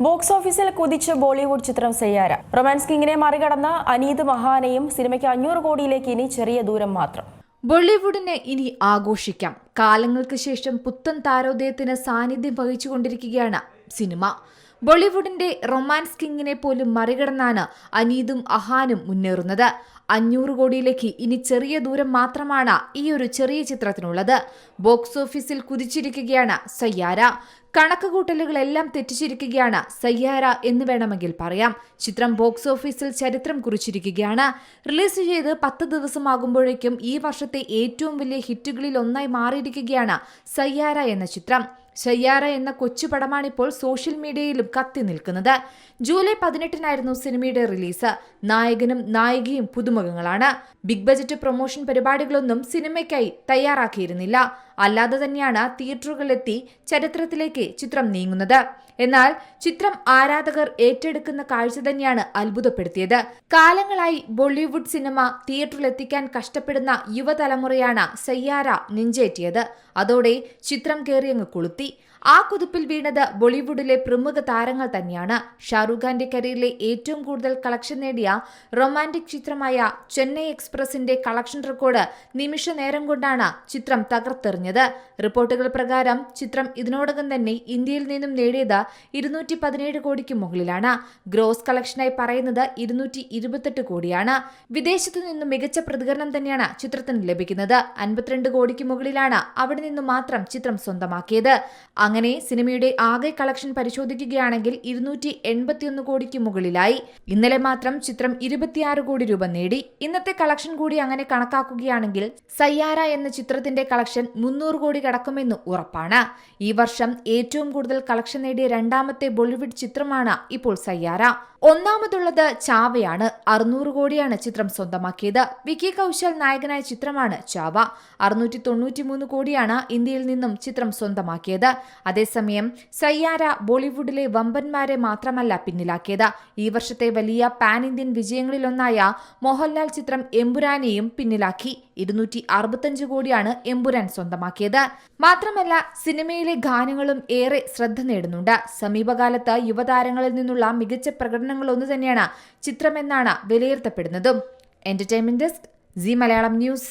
Box ഓഫീസിൽ കുതിച്ച് ബോളിവുഡ് ചിത്രം സയ്യാര. Romance കിങ്ങിനെ മറികടന്ന Aneeth മഹാനെയും സിനിമയ്ക്ക് അഞ്ഞൂറ് കോടിയിലേക്ക് ഇനി ചെറിയ ദൂരം മാത്രം. ബോളിവുഡിനെ ഇനി ആഘോഷിക്കാം. കാലങ്ങൾക്ക് ശേഷം പുത്തൻ താരോദയത്തിന് സാന്നിധ്യം വഹിച്ചുകൊണ്ടിരിക്കുകയാണ് സിനിമ. ബോളിവുഡിന്റെ റൊമാൻസ് കിങ്ങിനെ പോലും മറികടന്നാണ് അനീതും അഹാനും മുന്നേറുന്നത്. അഞ്ഞൂറ് കോടിയിലേക്ക് ഇനി ചെറിയ ദൂരം മാത്രമാണ് ഈ ഒരു ചെറിയ ചിത്രത്തിനുള്ളത്. ബോക്സ് ഓഫീസിൽ കുതിച്ചിരിക്കുകയാണ് സയ്യാര. കണക്കുകൂട്ടലുകളെല്ലാം തെറ്റിച്ചിരിക്കുകയാണ് സയ്യാര എന്ന് വേണമെങ്കിൽ പറയാം. ചിത്രം ബോക്സ് ഓഫീസിൽ ചരിത്രം കുറിച്ചിരിക്കുകയാണ്. റിലീസ് ചെയ്ത് പത്ത് ദിവസമാകുമ്പോഴേക്കും ഈ വർഷത്തെ ഏറ്റവും വലിയ ഹിറ്റുകളിൽ ഒന്നായി മാറിയിരിക്കുകയാണ് സയ്യാര എന്ന ചിത്രം. സയ്യാര എന്ന കൊച്ചു പടമാണിപ്പോൾ സോഷ്യൽ മീഡിയയിലും കത്തി നിൽക്കുന്നത്. ജൂലൈ പതിനെട്ടിനായിരുന്നു സിനിമയുടെ റിലീസ്. നായകനും നായികയും പുതുമുഖങ്ങളാണ്. ബിഗ് ബജറ്റ് പ്രൊമോഷൻ പരിപാടികളൊന്നും സിനിമയ്ക്കായി തയ്യാറാക്കിയിരുന്നില്ല. അല്ലാതെ തന്നെയാണ് തിയേറ്ററുകളിലെത്തി ചരിത്രത്തിലേക്ക് ചിത്രം നീങ്ങുന്നത്. എന്നാൽ ചിത്രം ആരാധകർ ഏറ്റെടുക്കുന്ന കാഴ്ച തന്നെയാണ് അത്ഭുതപ്പെടുത്തിയത്. കാലങ്ങളായി ബോളിവുഡ് സിനിമ തിയേറ്ററിലെത്തിക്കാൻ കഷ്ടപ്പെടുന്ന യുവതലമുറയാണ് സയ്യാര നെഞ്ചേറ്റിയത്. അതോടെ ചിത്രം കയറിയങ്ങ് കൊളുത്തി. ആ കുതിപ്പിൽ വീണത് ബോളിവുഡിലെ പ്രമുഖ താരങ്ങൾ തന്നെയാണ്. ഷാറൂഖ് ഖാന്റെ കരിയറിലെ ഏറ്റവും കൂടുതൽ കളക്ഷൻ നേടിയ റൊമാന്റിക് ചിത്രമായ ചെന്നൈ എക്സ്പ്രസിന്റെ കളക്ഷൻ റെക്കോർഡ് നിമിഷ നേരം കൊണ്ടാണ് ചിത്രം തകർത്തെറിഞ്ഞത്. റിപ്പോർട്ടുകൾ പ്രകാരം ചിത്രം ഇതിനോടകം തന്നെ ഇന്ത്യയിൽ നിന്നും നേടിയത് ഇരുന്നൂറ്റി പതിനേഴ് കോടിക്ക് മുകളിലാണ്. ഗ്രോസ് കളക്ഷനായി പറയുന്നത് ഇരുന്നൂറ്റി ഇരുപത്തെട്ട് കോടിയാണ്. വിദേശത്തു നിന്നും മികച്ച പ്രതികരണം തന്നെയാണ് ചിത്രത്തിന് ലഭിക്കുന്നത്. അൻപത്തിരണ്ട് കോടിക്ക് മുകളിലാണ് അവിടെ നിന്നും മാത്രം ചിത്രം സ്വന്തമാക്കിയത്. അങ്ങനെ സിനിമയുടെ ആകെ കളക്ഷൻ പരിശോധിക്കുകയാണെങ്കിൽ ഇരുന്നൂറ്റി എൺപത്തിയൊന്ന് കോടിക്ക് മുകളിലായി. ഇന്നലെ മാത്രം ചിത്രം ഇരുപത്തിയാറ് കോടി രൂപ നേടി. ഇന്നത്തെ കളക്ഷൻ കൂടി അങ്ങനെ കണക്കാക്കുകയാണെങ്കിൽ സയ്യാര എന്ന ചിത്രത്തിന്റെ കളക്ഷൻ മുന്നൂറ് കോടി കടക്കുമെന്ന് ഉറപ്പാണ്. ഈ വർഷം ഏറ്റവും കൂടുതൽ കളക്ഷൻ നേടിയ രണ്ടാമത്തെ ബോളിവുഡ് ചിത്രമാണ് ഇപ്പോൾ സയ്യാര ഒന്നാമതുള്ളത് ചാവയാണ്. അറുന്നൂറ് കോടിയാണ് ചിത്രം സ്വന്തമാക്കിയത്. വിക്കി കൗശൽ നായകനായ ചിത്രമാണ് ചാവ. അറുന്നൂറ്റി തൊണ്ണൂറ്റി മൂന്ന് കോടിയാണ് ഇന്ത്യയിൽ നിന്നും ചിത്രം സ്വന്തമാക്കിയത്. അതേസമയം സയ്യാര ബോളിവുഡിലെ വമ്പന്മാരെ മാത്രമല്ല പിന്നിലാക്കിയത്. ഈ വർഷത്തെ വലിയ പാൻ ഇന്ത്യൻ വിജയങ്ങളിലൊന്നായ മോഹൻലാൽ ചിത്രം എമ്പുരാനെയും പിന്നിലാക്കി. ഇരുന്നൂറ്റി അറുപത്തഞ്ച് കോടിയാണ് എമ്പുരാൻ സ്വന്തമാക്കിയത്. മാത്രമല്ല സിനിമയിലെ ഗാനങ്ങളും ഏറെ ശ്രദ്ധ നേടുന്നുണ്ട്. സമീപകാലത്ത് യുവതാരങ്ങളിൽ നിന്നുള്ള മികച്ച പ്രകടനങ്ങളൊന്നു തന്നെയാണ് ചിത്രമെന്നാണ് വിലയിരുത്തപ്പെടുന്നതും. Entertainment desk Zee Malayalam news